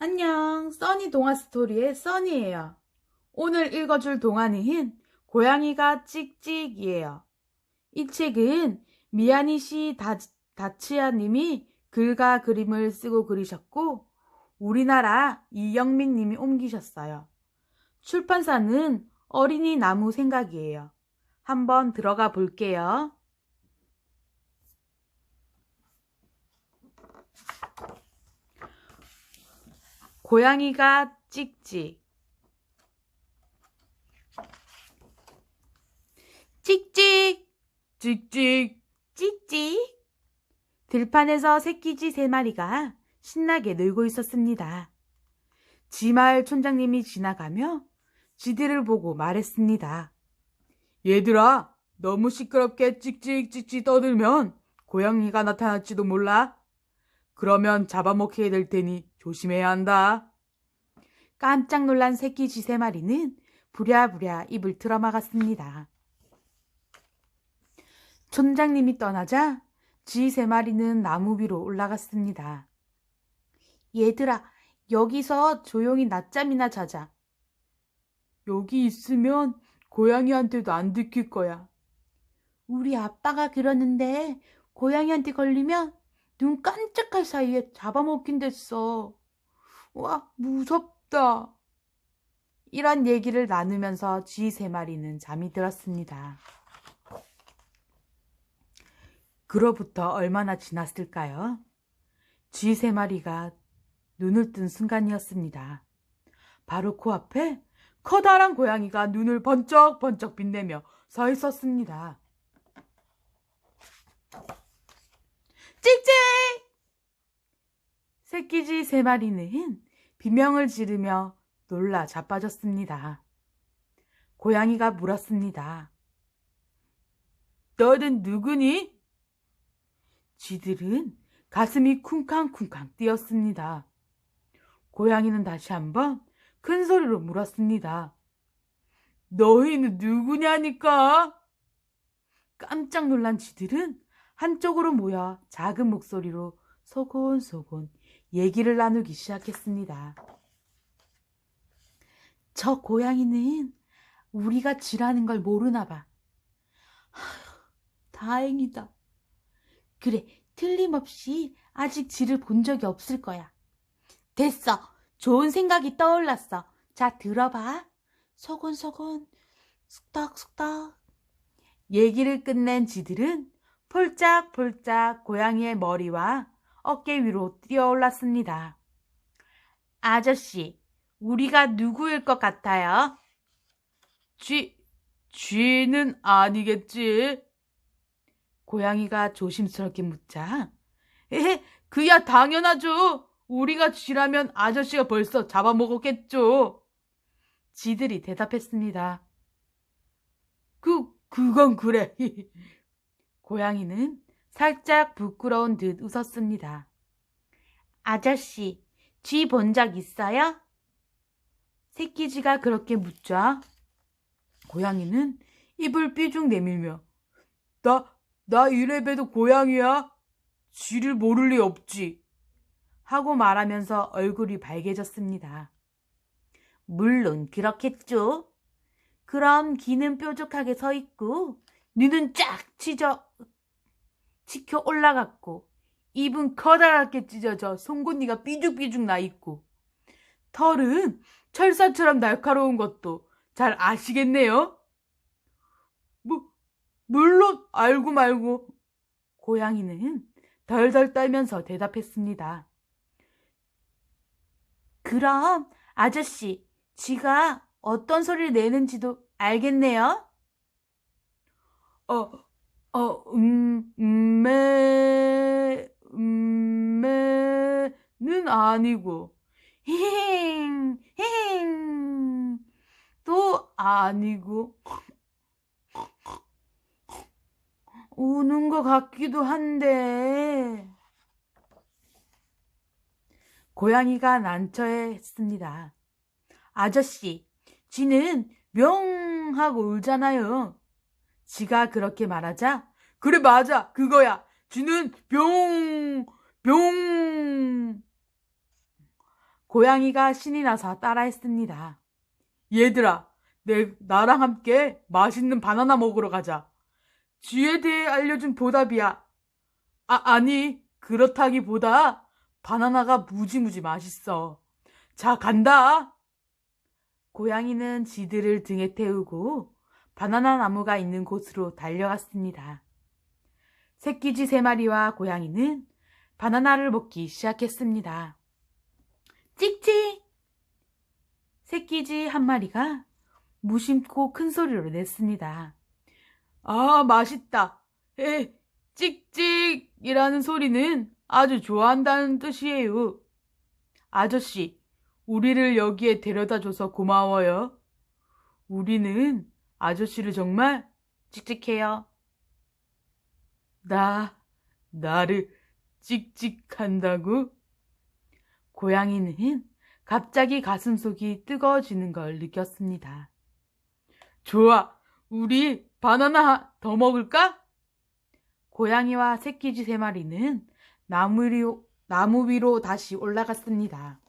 안녕, 써니 동화 스토리의 써니예요. 오늘 읽어줄 동화는 고양이가 찍찍이에요. 이 책은 미야니 씨 다, 다치아 님이 글과 그림을 쓰고 그리셨고, 우리나라 이영민 님이 옮기셨어요. 출판사는 어린이 나무 생각이에요. 한번 들어가 볼게요. 고양이가 찍찍. 찍찍, 찍찍, 찍찍. 들판에서 새끼쥐 세 마리가 신나게 놀고 있었습니다. 지마을 촌장님이 지나가며 쥐들을 보고 말했습니다. 얘들아, 너무 시끄럽게 찍찍찍찍 떠들면 고양이가 나타날지도 몰라. 그러면 잡아먹히게 될 테니 조심해야 한다. 깜짝 놀란 새끼 쥐세 마리는 부랴부랴 입을 틀어막았습니다. 촌장님이 떠나자 쥐 세 마리는 나무 위로 올라갔습니다. 얘들아, 여기서 조용히 낮잠이나 자자. 여기 있으면 고양이한테도 안 들킬 거야. 우리 아빠가 그러는데 고양이한테 걸리면 눈 깜짝할 사이에 잡아먹힌댔어. 와, 무섭다. 이런 얘기를 나누면서 쥐 세 마리는 잠이 들었습니다. 그로부터 얼마나 지났을까요? 쥐 세 마리가 눈을 뜬 순간이었습니다. 바로 코앞에 커다란 고양이가 눈을 번쩍번쩍 빛내며 서 있었습니다. 찍찍! 새끼쥐 세 마리는 비명을 지르며 놀라 자빠졌습니다. 고양이가 물었습니다. 너는 누구니? 쥐들은 가슴이 쿵쾅쿵쾅 뛰었습니다. 고양이는 다시 한번 큰 소리로 물었습니다. 너희는 누구냐니까? 깜짝 놀란 쥐들은 한쪽으로 모여 작은 목소리로 소곤소곤 얘기를 나누기 시작했습니다. 저 고양이는 우리가 쥐라는 걸 모르나 봐. 다행이다. 그래, 틀림없이 아직 쥐를 본 적이 없을 거야. 됐어. 좋은 생각이 떠올랐어. 자, 들어봐. 소곤소곤, 쑥덕쑥덕. 얘기를 끝낸 쥐들은 폴짝폴짝 고양이의 머리와 어깨 위로 뛰어올랐습니다. 아저씨, 우리가 누구일 것 같아요? 쥐, 쥐는 아니겠지? 고양이가 조심스럽게 묻자. 에, 그야 당연하죠. 우리가 쥐라면 아저씨가 벌써 잡아먹었겠죠. 쥐들이 대답했습니다. 그, 그건 그래. 고양이는 살짝 부끄러운 듯 웃었습니다. 아저씨, 쥐 본 적 있어요? 새끼쥐가 그렇게 묻자 고양이는 입을 삐죽 내밀며 나, 나 이래 봬도 고양이야? 쥐를 모를 리 없지. 하고 말하면서 얼굴이 밝아졌습니다. 물론 그렇겠죠. 그럼 귀는 뾰족하게 서 있고 눈은 쫙 치져 치켜 올라갔고 입은 커다랗게 찢어져 송곳니가 삐죽삐죽 나 있고 털은 철사처럼 날카로운 것도 잘 아시겠네요. 뭐, 물론 알고 말고 고양이는 덜덜 떨면서 대답했습니다. 그럼 아저씨, 쥐가 어떤 소리를 내는지도 알겠네요? 어, 어, 음, 음, 매, 음, 매는 아니고, 힝, 힝, 또 아니고, 우는 것 같기도 한데, 고양이가 난처했습니다. 아저씨, 쥐는 명 하고 울잖아요. 지가 그렇게 말하자, 그래, 맞아, 그거야. 쥐는 뿅, 뿅. 고양이가 신이 나서 따라했습니다. 얘들아, 내, 나랑 함께 맛있는 바나나 먹으러 가자. 쥐에 대해 알려준 보답이야. 아, 아니, 그렇다기보다 바나나가 무지무지 맛있어. 자, 간다. 고양이는 쥐들을 등에 태우고 바나나 나무가 있는 곳으로 달려갔습니다. 새끼쥐 세 마리와 고양이는 바나나를 먹기 시작했습니다. 찍찍! 새끼쥐 한 마리가 무심코 큰 소리로 냈습니다. 아, 맛있다. 에, 찍찍이라는 소리는 아주 좋아한다는 뜻이에요. 아저씨, 우리를 여기에 데려다 줘서 고마워요. 우리는 아저씨를 정말 찍찍해요. 나, 나를 찍찍한다고? 고양이는 갑자기 가슴속이 뜨거워지는 걸 느꼈습니다. 좋아, 우리 바나나 더 먹을까? 고양이와 새끼쥐 세 마리는 나무 위로, 나무 위로 다시 올라갔습니다.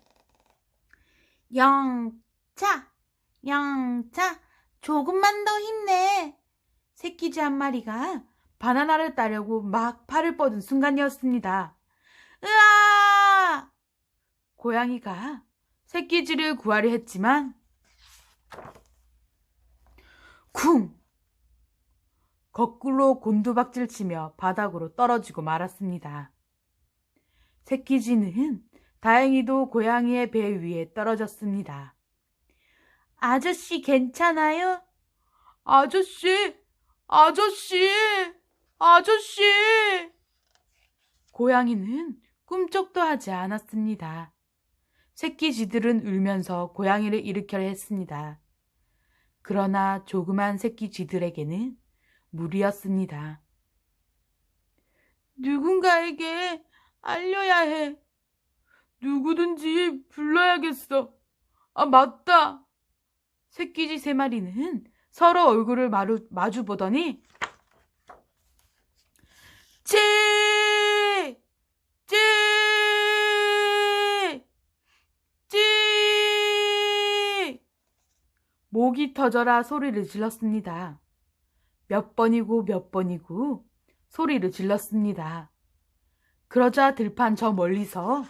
영차, 영차, 조금만 더 힘내. 새끼쥐 한 마리가 바나나를 따려고 막 팔을 뻗은 순간이었습니다. 으아! 고양이가 새끼쥐를 구하려 했지만 쿵! 거꾸로 곤두박질 치며 바닥으로 떨어지고 말았습니다. 새끼쥐는 다행히도 고양이의 배 위에 떨어졌습니다. 아저씨 괜찮아요? 아저씨, 아저씨, 아저씨! 고양이는 꿈쩍도 하지 않았습니다. 새끼쥐들은 울면서 고양이를 일으켜야 했습니다. 그러나 조그만 새끼쥐들에게는 무리였습니다. 누군가에게 알려야 해. 누구든지 불러야겠어. 아, 맞다. 새끼쥐 세 마리는 서로 얼굴을 마루, 마주 보더니 찌! 찌! 찌! 목이 터져라 소리를 질렀습니다. 몇 번이고 몇 번이고 소리를 질렀습니다. 그러자 들판 저 멀리서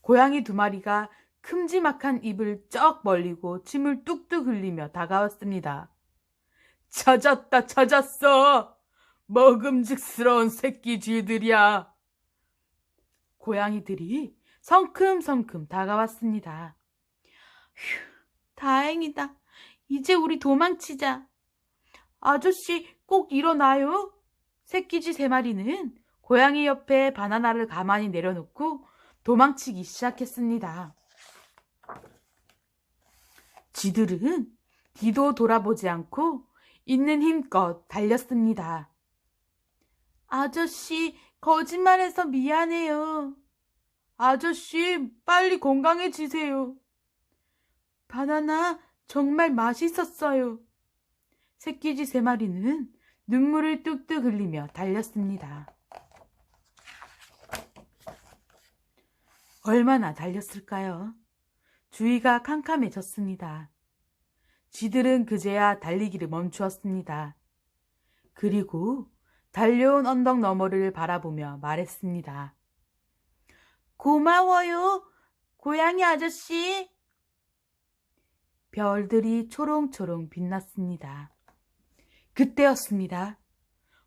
고양이 두 마리가 큼지막한 입을 쩍 벌리고 침을 뚝뚝 흘리며 다가왔습니다. 찾았다, 찾았어! 먹음직스러운 새끼 쥐들이야. 고양이들이 성큼성큼 다가왔습니다. 휴, 다행이다. 이제 우리 도망치자. 아저씨, 꼭 일어나요. 새끼쥐 세 마리는 고양이 옆에 바나나를 가만히 내려놓고 도망치기 시작했습니다. 쥐들은 뒤도 돌아보지 않고 있는 힘껏 달렸습니다. 아저씨, 거짓말해서 미안해요. 아저씨, 빨리 건강해지세요. 바나나 정말 맛있었어요. 새끼쥐 세 마리는 눈물을 뚝뚝 흘리며 달렸습니다. 얼마나 달렸을까요? 주위가 캄캄해졌습니다. 쥐들은 그제야 달리기를 멈추었습니다. 그리고 달려온 언덕 너머를 바라보며 말했습니다. 고마워요, 고양이 아저씨. 별들이 초롱초롱 빛났습니다. 그때였습니다.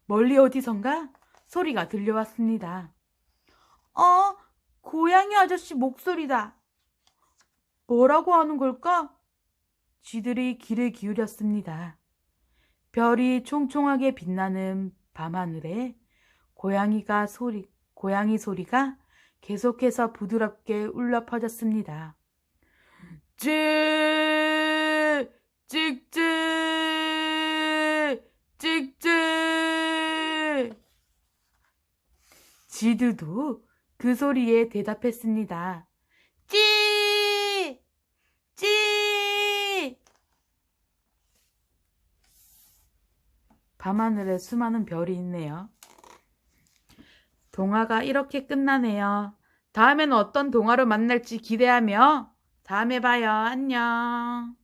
멀리 어디선가 소리가 들려왔습니다. 어, 고양이 아저씨 목소리다. 뭐라고 하는 걸까? 쥐들이 귀를 기울였습니다. 별이 총총하게 빛나는 밤하늘에 고양이가 소리, 고양이 소리가 계속해서 부드럽게 울려 퍼졌습니다. 찍! 찍찍! 찍찍! 쥐들도 그 소리에 대답했습니다. 찌! 찌! 밤하늘에 수많은 별이 있네요. 동화가 이렇게 끝나네요. 다음에는 어떤 동화로 만날지 기대하며 다음에 봐요. 안녕.